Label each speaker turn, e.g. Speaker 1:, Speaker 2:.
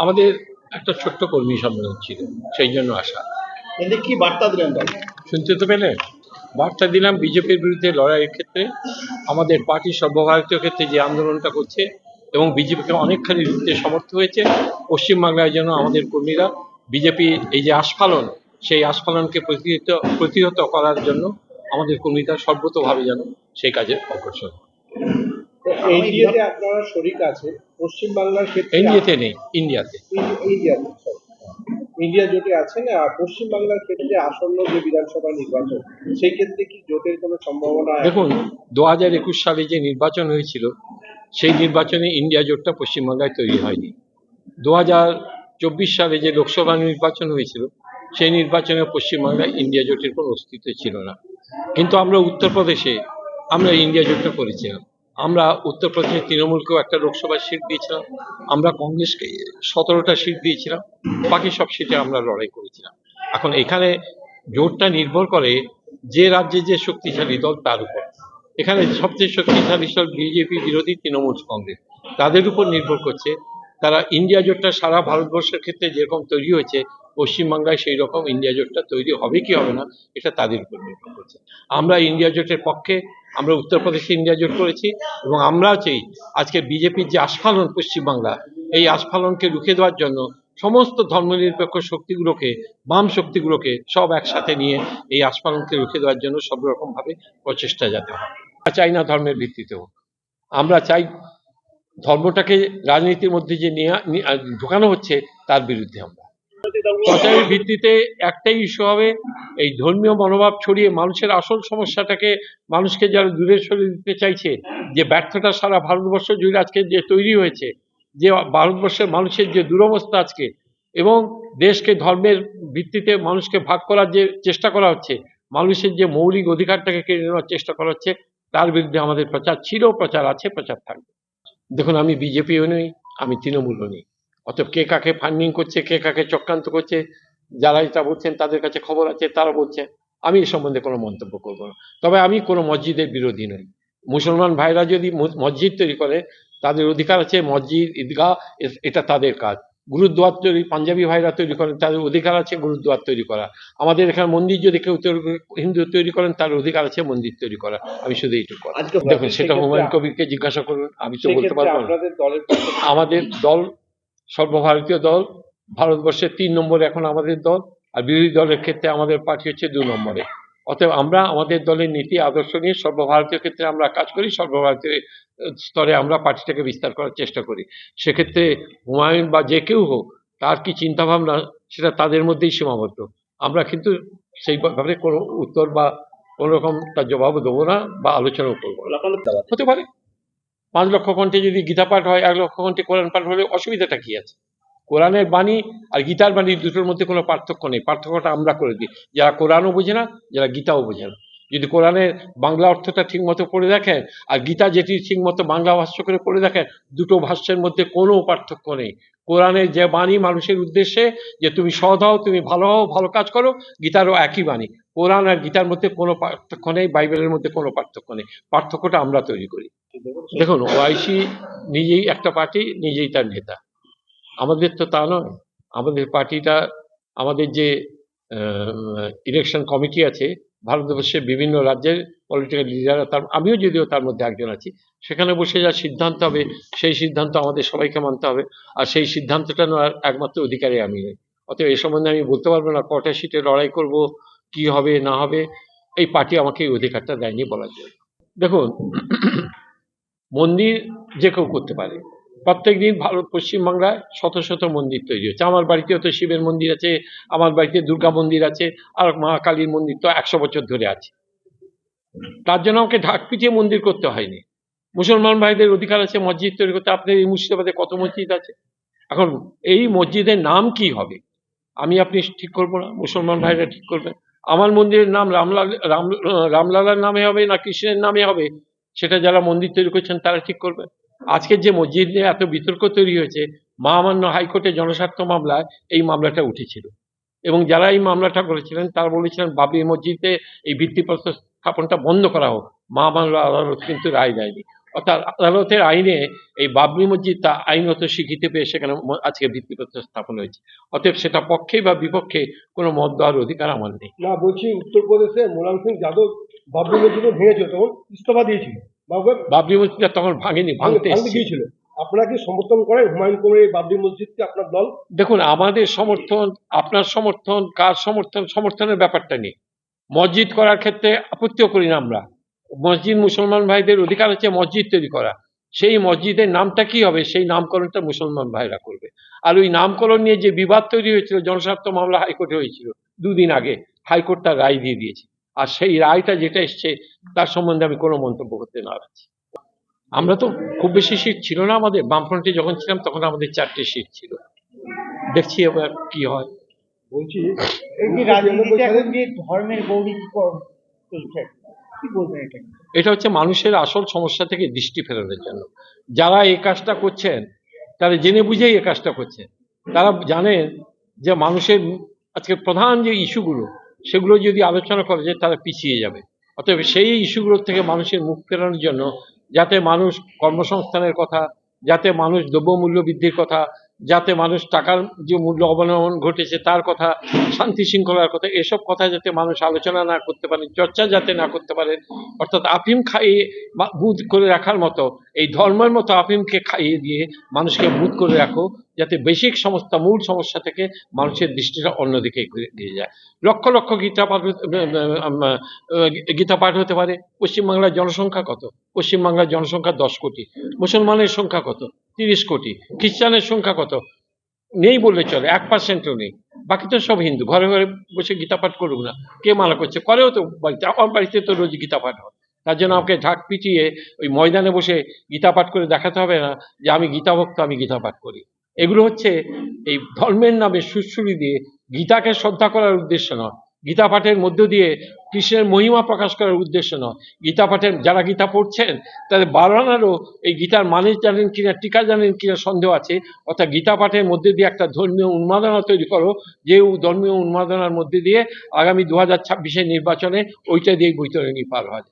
Speaker 1: আমাদের একটা ছোট্ট কর্মী সম্মেলন ছিল সেই জন্য আসা।
Speaker 2: এতে কি বার্তা দিলেন
Speaker 1: শুনতে তো পেলেন? বার্তা দিলাম বিজেপির বিরুদ্ধে লড়াইয়ের ক্ষেত্রে আমাদের পার্টি সর্বভারতীয় ক্ষেত্রে যে আন্দোলনটা করছে এবং বিজেপিকে অনেকখানি রুখতে সমর্থ হয়েছে পশ্চিমবাংলায় যেন আমাদের কর্মীরা বিজেপি এই যে আস্ফালন সেই আস্ফালনকে প্রতিহত প্রতিহত করার জন্য আমাদের কর্মীরা সর্বতভাবে যেন সেই কাজে অগ্রসর।
Speaker 3: এনডিএতে আপনারা শরিক আছে পশ্চিমবাংলার ক্ষেত্রে
Speaker 1: ইন্ডিয়াতে নেই ইন্ডিয়াতে
Speaker 3: ইন্ডিয়াতে ইন্ডিয়া জোটে আছেন আর পশ্চিমবাংলার ক্ষেত্রে আসন্ন যে বিধানসভা নির্বাচন সেই ক্ষেত্রে কি জোটের কোনো সম্ভাবনা
Speaker 1: দেখুন দু হাজার একুশ সালে যে নির্বাচন হয়েছিল সেই নির্বাচনে ইন্ডিয়া জোটটা পশ্চিমবাংলায় তৈরি হয়নি। দু হাজার চব্বিশ সালে যে লোকসভা নির্বাচন হয়েছিল সেই নির্বাচনে পশ্চিমবাংলায় ইন্ডিয়া জোটের কোনো অস্তিত্ব ছিল না। কিন্তু আমরা উত্তরপ্রদেশে আমরা ইন্ডিয়া জোটটা করেছিলাম। আমরা উত্তরপ্রদেশে তৃণমূলকেও একটা লোকসভা সিট দিয়েছিলাম, আমরা কংগ্রেসকে সতেরোটা সিট দিয়েছিলাম, বাকি সব সিটে আমরা লড়াই করেছিলাম। এখন এখানে জোটটা নির্ভর করে যে রাজ্যে যে শক্তিশালী দল তার উপর। এখানে সবচেয়ে শক্তিশালী দল বিজেপি বিরোধী তৃণমূল কংগ্রেস। তাদের উপর নির্ভর করছে, তারা ইন্ডিয়া জোটটা সারা ভারতবর্ষের ক্ষেত্রে যেরকম তৈরি হয়েছে পশ্চিমবাংলায় সেই রকম ইন্ডিয়া জোটটা তৈরি হবে কি হবে না, এটা তাদের উপর নির্ভর করছে। আমরা ইন্ডিয়া জোটের পক্ষে, আমরা উত্তরপ্রদেশে ইন্ডিয়া জোট করেছি এবং আমরাও চাই আজকে বিজেপির যে আস্ফালন পশ্চিমবাংলা, এই আস্ফালনকে রুখে দেওয়ার জন্য সমস্ত ধর্মনিরপেক্ষ শক্তিগুলোকে, বাম শক্তিগুলোকে সব একসাথে নিয়ে এই আস্ফালনকে রুখে দেওয়ার জন্য সব রকম ভাবে প্রচেষ্টা যাতে হয়। চাই না ধর্মের ভিত্তিতে হোক। আমরা চাই ধর্মটাকে রাজনীতির মধ্যে যে নিয়ে ঢোকানো হচ্ছে তার বিরুদ্ধে আমরা। প্রচারের ভিত্তিতে একটাই ইস্যু হবে, এই ধর্মীয় মনোভাব ছড়িয়ে মানুষের আসল সমস্যাটাকে মানুষকে যারা দূরে সরিয়ে দিতে চাইছে, যে ব্যর্থতা সারা ভারতবর্ষ জুড়ে আজকে যে তৈরি হয়েছে, যে ভারতবর্ষের মানুষের যে দুরবস্থা আজকে এবং দেশকে ধর্মের ভিত্তিতে মানুষকে ভাগ করার যে চেষ্টা করা হচ্ছে, মানুষের যে মৌলিক অধিকারটাকে কেড়ে নেওয়ার চেষ্টা করা হচ্ছে, তার বিরুদ্ধে আমাদের প্রচার ছিল প্রচার আছে, প্রচার থাকবে। দেখুন, আমি বিজেপিও নই, আমি তৃণমূলও নেই। অতএব কে কাকে ফান্ডিং করছে কে কাকে চক্রান্ত করছে যারা এটা বলছেন তাদের কাছে খবর আছে তারা বলছে। আমি এ সম্বন্ধে কোনো মন্তব্য করব না। তবে আমি কোনো মসজিদের বিরোধী নই। মুসলমান ভাইরা যদি মসজিদ তৈরি করে তাদের অধিকার আছে মসজিদ ঈদগাহ এটা তাদের কাজ। গুরুদ্বার তৈরি পাঞ্জাবি ভাইরা তৈরি করেন তাদের অধিকার আছে গুরুদ্বার তৈরি করা। আমাদের এখানে মন্দির যদি কেউ হিন্দু তৈরি করেন তার অধিকার আছে মন্দির তৈরি করা। আমি শুধু এইটুকু। দেখুন সেটা হুমায়ুন কবিরকে জিজ্ঞাসা করুন আমি তো বলতে পারব না। আমাদের দল সর্বভারতীয় দল ভারতবর্ষের তিন নম্বরে এখন আমাদের দল আর বিরোধী দলের ক্ষেত্রে আমাদের পার্টি হচ্ছে দু নম্বরে। অতএব আমরা আমাদের দলের নীতি আদর্শ নিয়ে সর্বভারতীয় ক্ষেত্রে আমরা কাজ করি সর্বভারতীয় স্তরে আমরা পার্টিটাকে বিস্তার করার চেষ্টা করি। সেক্ষেত্রে হুমায়ুন বা যে কেউ হোক তার কি চিন্তা ভাবনা সেটা তাদের মধ্যেই সীমাবদ্ধ। আমরা কিন্তু সেই ব্যাপারে কোনো উত্তর বা কোনো রকম তার জবাবও দেবো না বা আলোচনাও করব না। হতে পারে। পাঁচ লক্ষ কণ্ঠে যদি গীতা পাঠ হয়, এক লক্ষ কণ্ঠে কোরআন পাঠ হলে অসুবিধাটা কি আছে? কোরআনের বাণী আর গীতার বাণী দুটোর মধ্যে কোনো পার্থক্য নেই। পার্থক্যটা আমরা করে দিই। যারা কোরআনও বোঝে না, যারা গীতাও বোঝে না। যদি কোরআনের বাংলা অর্থটা ঠিক মতো পড়ে দেখেন, আর গীতা যেটি ঠিক মতো বাংলা ভাষ্য করে পড়ে দেখেন, দুটো ভাষ্যের মধ্যে কোনো পার্থক্য নেই। কোরআনের যে বাণী মানুষের উদ্দেশ্যে, যে তুমি সৎ হও, তুমি ভালো হও, ভালো কাজ করো, গীতারও একই বাণী। কোরআন আর গীতার মধ্যে কোনো পার্থক্য নেই, বাইবেলের মধ্যে কোনো পার্থক্য নেই। পার্থক্যটা আমরা তৈরি করি। দেখুন ওআইসি নিজেই একটা পার্টি, নিজেই তার নেতা। আমাদের তো তা নয়। আমাদের পার্টিটা, আমাদের যে ইলেকশন কমিটি আছে, ভারতবর্ষের বিভিন্ন রাজ্যের পলিটিক্যাল লিডাররা তার, আমিও যদিও তার মধ্যে একজন আছি, সেখানে বসে যা সিদ্ধান্ত হবে, সেই সিদ্ধান্ত আমাদের সবাইকে মানতে হবে, আর সেই সিদ্ধান্তটা নেওয়ার একমাত্র অধিকারী আমি নই। অতএব এ সম্বন্ধে আমি বলতে পারব না, কটা সিটে লড়াই করব, কি হবে, না হবে, এই পার্টি আমাকে এই অধিকারটা দেয়নি বলার জন্য। দেখুন মন্দির যে কেউ করতে পারে। প্রত্যেক দিন ভারত পশ্চিমবাংলায় শত শত মন্দির তৈরি হচ্ছে। আমার বাড়িতেও তো শিবের মন্দির আছে, আমার বাড়িতে দুর্গা মন্দির আছে, আর মা কালীর মন্দির তো একশো বছর ধরে আছে। তার জন্য আমাকে ঢাক পিটিয়ে মন্দির করতে হয়নি। মুসলমান ভাইদের অধিকার আছে, মসজিদ তৈরি করতে। আপনার এই মুর্শিদাবাদে কত মসজিদ আছে? এখন এই মসজিদের নাম কি হবে? আমি আপনি ঠিক করব না? মুসলমান ভাইরা ঠিক করবেন। আমার মন্দিরের নাম রামলাল, রাম, রামলালার নামে হবে না কৃষ্ণের নামে হবে? সেটা যারা মন্দির তৈরি করছেন, তারা ঠিক করবে। আজকের যে মসজিদ নিয়ে এত বিতর্ক তৈরি হয়েছে, মহামান্য হাইকোর্টে জনস্বার্থ মামলায় এই মামলাটা উঠেছিল। এবং যারা এই মামলাটা করেছিলেন, তারা বলেছিলেন, বাবরি মসজিদে এই ভিত্তিপ্রস্তর স্থাপনটা বন্ধ করা হোক। মহামান্য আদালত কিন্তু রায় দেয়নি। অর্থাৎ আদালতের আইনে এই বাবরি মসজিদ তা আইনত স্বীকৃতি পেয়ে সেখানে আজকে ভিত্তিপত্র স্থাপন হয়েছে। অতএব সেটা পক্ষে বা বিপক্ষে কোনো মত দেওয়ার অধিকার আমার নেই।
Speaker 4: না, বলছি উত্তরপ্রদেশে মোলায়ম সিং যাদব বাবরি মসজিদ ভেঙেছিল তখন ইস্তফা দিয়েছিল।
Speaker 1: বাবরি মসজিদটা তখন ভাঙেনি ভাঙতে
Speaker 4: ভাঙতে গিয়েছিল। আপনারা কি সমর্থন করেন হুমায়ুন কবির বাবরি মসজিদকে আপনার দল?
Speaker 1: দেখুন আমাদের সমর্থন আপনার সমর্থন কার সমর্থন সমর্থনের ব্যাপারটা নেই মসজিদ করার ক্ষেত্রে আপত্তিও করি না আমরা। মসজিদ মুসলমান ভাইদের অধিকার হচ্ছে মসজিদ তৈরি করা। সেই মসজিদের নামটা কি হবে? সেই নামকরণটা মুসলমান ভাইরা করবে। আর ওই নামকরণ নিয়ে যে বিবাদ তৈরি হয়েছিল জনস্বার্থ মামলা হাইকোর্টে হয়েছিল দুদিন আগে হাইকোর্ট তার রায় দিয়ে দিয়েছে। আর সেই রায়টা যেটা এসছে তার সম্বন্ধে আমি কোনো মন্তব্য করতে নারাজ আমরা তো খুব বেশি সিট ছিল না আমাদের বামফ্রন্টে যখন ছিলাম তখন আমাদের চারটে সিট ছিল। দেখছি এবার কি হয়।
Speaker 4: বলছি
Speaker 5: এই যে রাজনীতিতে এখন যে ধর্মের গৌরীকরণ চলছে কি বলবেন এটা?
Speaker 1: এটা হচ্ছে মানুষের আসল সমস্যা থেকে দৃষ্টি ফেরানোর জন্য। যারা এই কাজটা করছেন তারা জেনে বুঝেই এই কাজটা করছেন। তারা জানেন যে মানুষের আজকে প্রধান যে ইস্যুগুলো সেগুলো যদি আলোচনা করা যায় তারা পিছিয়ে যাবে। অতএব সেই ইস্যুগুলোর থেকে মানুষের মুখ ফেরানোর জন্য, যাতে মানুষ কর্মসংস্থানের কথা, যাতে মানুষ দ্রব্যমূল্য বৃদ্ধির কথা যাতে মানুষ টাকার যে মূল্য অবনমন ঘটেছে, তার কথা, শান্তি শৃঙ্খলার কথা, এসব কথা যাতে মানুষ আলোচনা না করতে পারে, চর্চা যাতে না করতে পারে, অর্থাৎ আফিম খাইয়ে বুধ করে রাখার মতো, এই ধর্মের মতো আফিমকে খাইয়ে দিয়ে মানুষকে বুধ করে রাখো, যাতে বেসিক সমস্যা মূল সমস্যা থেকে মানুষের দৃষ্টিটা অন্যদিকে দিয়ে যায়। লক্ষ লক্ষ গীতা পাঠ গীতা পাঠ হতে পারে। পশ্চিমবাংলার জনসংখ্যা কত? পশ্চিমবাংলার জনসংখ্যা দশ কোটি। মুসলমানের সংখ্যা কত? তিরিশ কোটি। খ্রিস্টানের সংখ্যা কত? নেই বললে চলে, এক পার্সেন্টও নেই। বাকি তো সব হিন্দু, ঘরে ঘরে বসে গীতা পাঠ করুক না। কে মানা করছে? করেও তো বাড়িতে, আমার বাড়িতে তো রোজ গীতা পাঠ হয়। তার জন্য আমাকে ঢাক পিটিয়ে ওই ময়দানে বসে গীতা পাঠ করে দেখাতে হবে না যে আমি গীতা ভক্ত, আমি গীতা পাঠ করি। এগুলো হচ্ছে এই ধর্মের নামে সুরসুরি দিয়ে গীতাকে শ্রদ্ধা করার উদ্দেশ্য নয়। গীতা পাঠের মধ্য দিয়ে কৃষ্ণের মহিমা প্রকাশ করার উদ্দেশ্য নয়। গীতা পাঠের যারা গীতা পড়ছেন, তাদের বারানারও এই গীতার মানে জানেন কিনা, টিকা জানেন কিনা সন্দেহ আছে। অর্থাৎ গীতা পাঠের মধ্যে দিয়ে একটা ধর্মীয় উন্মাদনা তৈরি করো, যে ধর্মীয় উন্মাদনার মধ্যে দিয়ে আগামী দু হাজার ছাব্বিশের নির্বাচনে ওইটা দিয়ে বৈতরণী পার হয়।